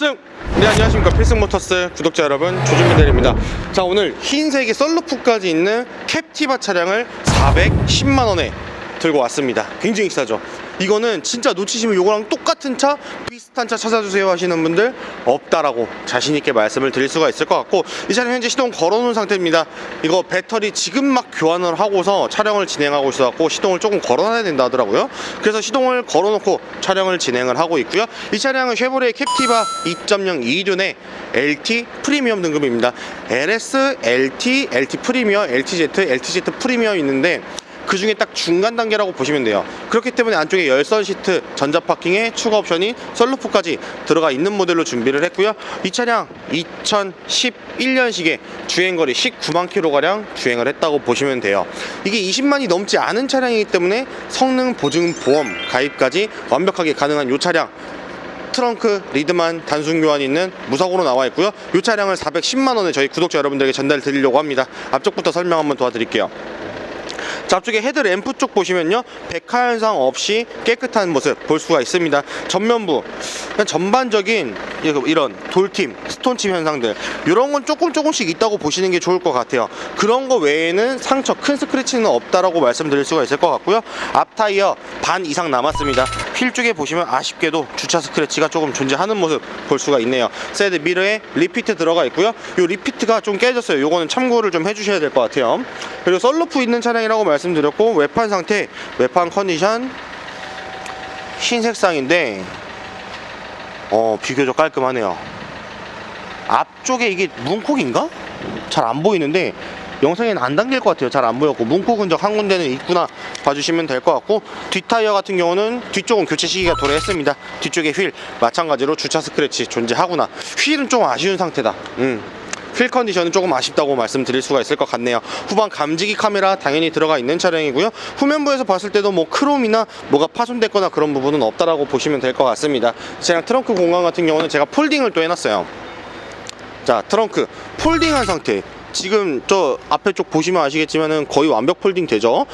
필승! 네 안녕하십니까. 필승모터스 구독자 여러분 조준미델입니다. 자 오늘 흰색의 썰루프까지 있는 캡티바 차량을 410만원에 들고 왔습니다. 굉장히 싸죠 이거는 진짜 놓치시면 요거랑 똑같은 차 비슷한 차 찾아주세요 하시는 분들 없다라고 자신있게 말씀을 드릴 수가 있을 것 같고 이 차량 현재 시동 걸어놓은 상태입니다. 이거 배터리 지금 막 교환을 하고서 촬영을 진행하고 있어갖고 시동을 조금 걸어놔야 된다 하더라고요. 그래서 시동을 걸어놓고 촬영을 진행을 하고 있고요. 이 차량은 쉐보레 캡티바 2.0 2륜의 LT 프리미엄 등급입니다. LS, LT, LT 프리미어, LTZ, LTZ 프리미어 있는데 그 중에 딱 중간 단계라고 보시면 돼요. 그렇기 때문에 안쪽에 열선 시트, 전자 파킹에 추가 옵션이 썰루프까지 들어가 있는 모델로 준비를 했고요. 이 차량 2011년식에 주행거리 19만 킬로가량 주행을 했다고 보시면 돼요. 이게 20만이 넘지 않은 차량이기 때문에 성능 보증 보험 가입까지 완벽하게 가능한 이 차량 트렁크 리드만 단순 교환이 있는 무사고로 나와 있고요. 이 차량을 410만 원에 저희 구독자 여러분들에게 전달 드리려고 합니다. 앞쪽부터 설명 한번 도와드릴게요. 자, 앞쪽에 헤드램프 쪽 보시면요. 백화 현상 없이 깨끗한 모습 볼 수가 있습니다. 전면부. 전반적인 이- 이런 돌팀 스톤침 현상들. 이런 건 조금 조금씩 있다고 보시는 게 좋을 것 같아요. 그런 거 외에는 상처 큰 스크래치는 없다라고 말씀드릴 수가 있을 것 같고요. 앞 타이어 반 이상 남았습니다. 휠 쪽에 보시면 아쉽게도 주차 스크래치가 조금 존재하는 모습 볼 수가 있네요. 사이드 미러에 리피트 들어가 있고요. 이 리피트가 좀 깨졌어요. 요거는 참고를 좀 해주셔야 될 것 같아요 그리고 썰루프 있는 차량이라고 말씀드렸고 외판 상태 외판 컨디션 흰 색상인데 어 비교적 깔끔하네요. 앞쪽에 이게 문콕인가? 잘 안 보이는데 영상에는 안 담길 것 같아요. 잘 안 보였고 문콕은 저 한 군데는 있구나 봐주시면 될 것 같고 뒷타이어 같은 경우는 뒤쪽은 교체 시기가 도래했습니다. 뒤쪽에 휠 마찬가지로 주차 스크래치 존재하구나. 휠은 좀 아쉬운 상태다. 음. 휠 컨디션은 조금 아쉽다고 말씀드릴 수가 있을 것 같네요. 후방 감지기 카메라 당연히 들어가 있는 차량이고요. 후면부에서 봤을 때도 뭐 크롬이나 뭐가 파손됐거나 그런 부분은 없다라고 보시면 될 것 같습니다. 이 차량 트렁크 공간 같은 경우는 제가 폴딩을 또 해놨어요. 자 트렁크 폴딩한 상태. 지금 저 앞에 쪽 보시면 아시겠지만은 거의 완벽 폴딩 되죠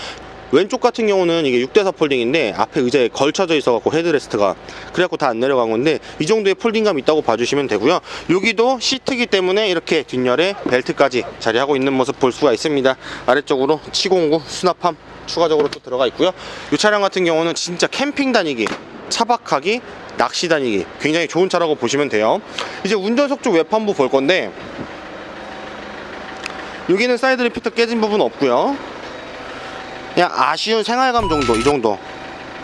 왼쪽 같은 경우는 이게 6대4 폴딩인데 앞에 의자에 걸쳐져 있어갖고 헤드레스트가 그래갖고 다 안 내려간 건데 이 정도의 폴딩감 있다고 봐주시면 되고요. 여기도 시트기 때문에 이렇게 뒷열에 벨트까지 자리하고 있는 모습 볼 수가 있습니다. 아래쪽으로 치공구 수납함 추가적으로 또 들어가 있고요. 이 차량 같은 경우는 진짜 캠핑 다니기 차박하기 낚시 다니기 굉장히 좋은 차라고 보시면 돼요. 이제 운전석 쪽 외판부 볼 건데 여기는 사이드 리피터 깨진 부분 없고요 그냥 아쉬운 생활감 정도 이 정도.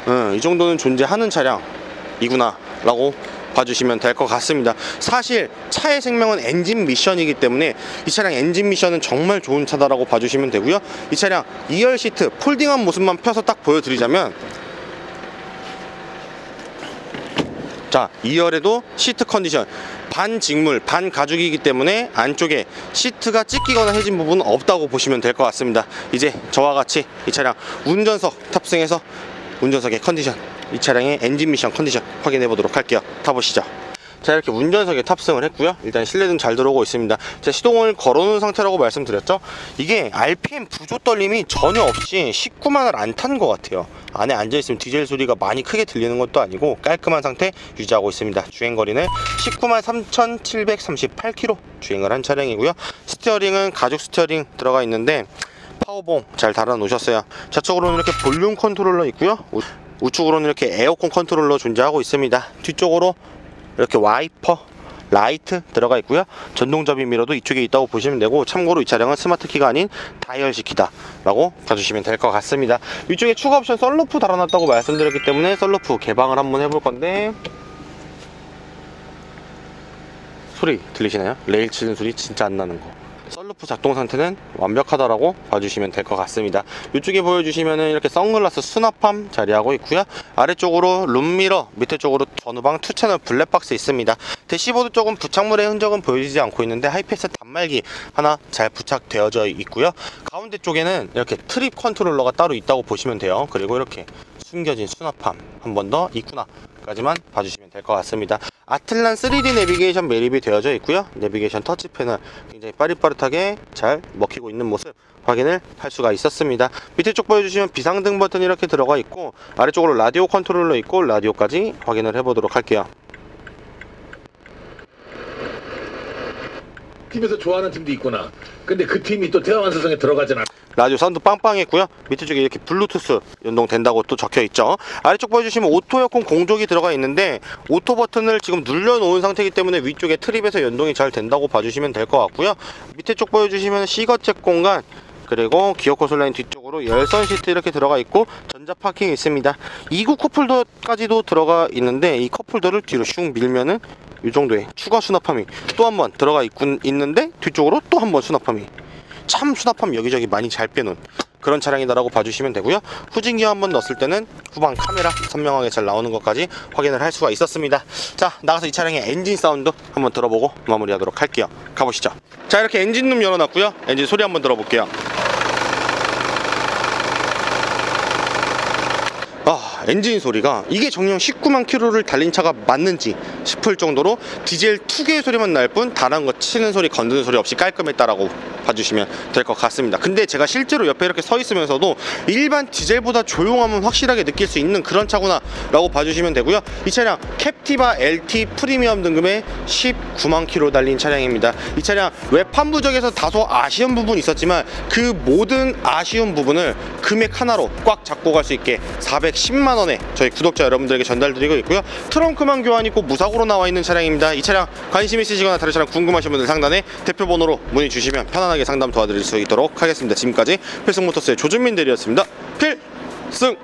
응, 이 정도는 존재하는 차량이구나 라고 봐주시면 될 것 같습니다. 사실 차의 생명은 엔진 미션이기 때문에 이 차량 엔진 미션은 정말 좋은 차다라고 봐주시면 되고요. 이 차량 2열 시트 폴딩한 모습만 펴서 딱 보여드리자면 자 2열에도 시트 컨디션 반 직물 반 가죽이기 때문에 안쪽에 시트가 찢기거나 해진 부분은 없다고 보시면 될 것 같습니다. 이제 저와 같이 이 차량 운전석 탑승해서 운전석의 컨디션 이 차량의 엔진 미션 컨디션 확인해 보도록 할게요. 타보시죠 자 이렇게 운전석에 탑승을 했고요. 일단 실내등 잘 들어오고 있습니다. 자 시동을 걸어놓은 상태라고 말씀드렸죠? 이게 RPM 부조 떨림이 전혀 없이 19만을 안 탄 것 같아요. 안에 앉아있으면 디젤 소리가 많이 크게 들리는 것도 아니고 깔끔한 상태 유지하고 있습니다. 주행거리는 19만 3,738km 주행을 한 차량이고요. 스티어링은 가죽 스티어링 들어가 있는데 파워봉 잘 달아 놓으셨어요. 좌측으로는 이렇게 볼륨 컨트롤러 있고요. 우- 우측으로는 이렇게 에어컨 컨트롤러 존재하고 있습니다. 뒤쪽으로 이렇게 와이퍼 라이트 들어가 있고요. 전동 접이 미러도 이쪽에 있다고 보시면 되고 참고로 이 차량은 스마트 키가 아닌 다이얼식 키다 라고 봐주시면 될 것 같습니다. 이쪽에 추가 옵션 썬루프 달아놨다고 말씀드렸기 때문에 썬루프 개방을 한번 해볼 건데 소리 들리시나요? 레일 치는 소리 진짜 안 나는 거 썬루프 작동 상태는 완벽하다라고 봐주시면 될 것 같습니다. 이쪽에 보여주시면은 이렇게 선글라스 수납함 자리하고 있고요. 아래쪽으로 룸미러 밑에 쪽으로 전후방 투 채널 블랙박스 있습니다. 대시보드 쪽은 부착물의 흔적은 보여지지 않고 있는데 하이패스 단말기 하나 잘 부착되어져 있고요. 가운데 쪽에는 이렇게 트립 컨트롤러가 따로 있다고 보시면 돼요. 그리고 이렇게 숨겨진 수납함 한 번 더 있구나 까지만 봐주시면 될 것 같습니다 아틀란 3D 내비게이션 매립이 되어져 있고요. 내비게이션 터치 패널 굉장히 빠릿빠릿하게 잘 먹히고 있는 모습 확인을 할 수가 있었습니다. 밑에 쪽 보여주시면 비상등 버튼 이렇게 들어가 있고 아래쪽으로 라디오 컨트롤러 있고 라디오까지 확인을 해보도록 할게요. 팀에서 좋아하는 팀도 있구나. 근데 그 팀이 또 대화만 세상에 들어가진 않아. 라디오 사운드 빵빵했고요. 밑에 쪽에 이렇게 블루투스 연동된다고 또 적혀 있죠. 아래쪽 보여주시면 오토 에어컨 공조기 들어가 있는데 오토 버튼을 지금 눌러놓은 상태이기 때문에 위쪽에 트립에서 연동이 잘 된다고 봐주시면 될 것 같고요. 밑에 쪽 보여주시면 시거잭 공간 그리고 기어 콘솔 라인 뒤쪽으로 열선 시트 이렇게 들어가 있고 전자 파킹 있습니다. 2구 컵홀더까지도 들어가 있는데 이 컵홀더를 뒤로 슝 밀면은 이 정도의 추가 수납함이 또 한 번 들어가 있군 있는데 뒤쪽으로 또 한 번 수납함이 참 수납함 여기저기 많이 잘 빼놓은 그런 차량이다라고 봐주시면 되고요. 후진기어 한번 넣었을 때는 후방 카메라 선명하게 잘 나오는 것까지 확인을 할 수가 있었습니다. 자 나가서 이 차량의 엔진 사운드 한번 들어보고 마무리하도록 할게요. 가보시죠. 자 이렇게 엔진룸 열어놨고요. 엔진 소리 한번 들어볼게요. 아, 엔진 소리가 이게 정령 19만 킬로를 달린 차가 맞는지 싶을 정도로 디젤 2개의 소리만 날 뿐 다른 거 치는 소리, 건드는 소리 없이 깔끔했다라고 봐주시면 될 것 같습니다. 근데 제가 실제로 옆에 이렇게 서 있으면서도 일반 디젤보다 조용함은 확실하게 느낄 수 있는 그런 차구나 라고 봐주시면 되고요. 이 차량 캡티바 LT 프리미엄 등급의 19만 킬로 달린 차량입니다. 이 차량 외판 부적에서 다소 아쉬운 부분이 있었지만 그 모든 아쉬운 부분을 금액 하나로 꽉 잡고 갈 수 있게 410만 원에 저희 구독자 여러분들에게 전달드리고 있고요. 트렁크만 교환이 꼭 무사고로 나와 있는 차량입니다. 이 차량 관심 있으시거나 다른 차량 궁금하신 분들 상단에 대표 번호로 문의 주시면 편안하게 상담 도와드릴 수 있도록 하겠습니다. 지금까지 필승모터스의 조준민 대리였습니다. 필승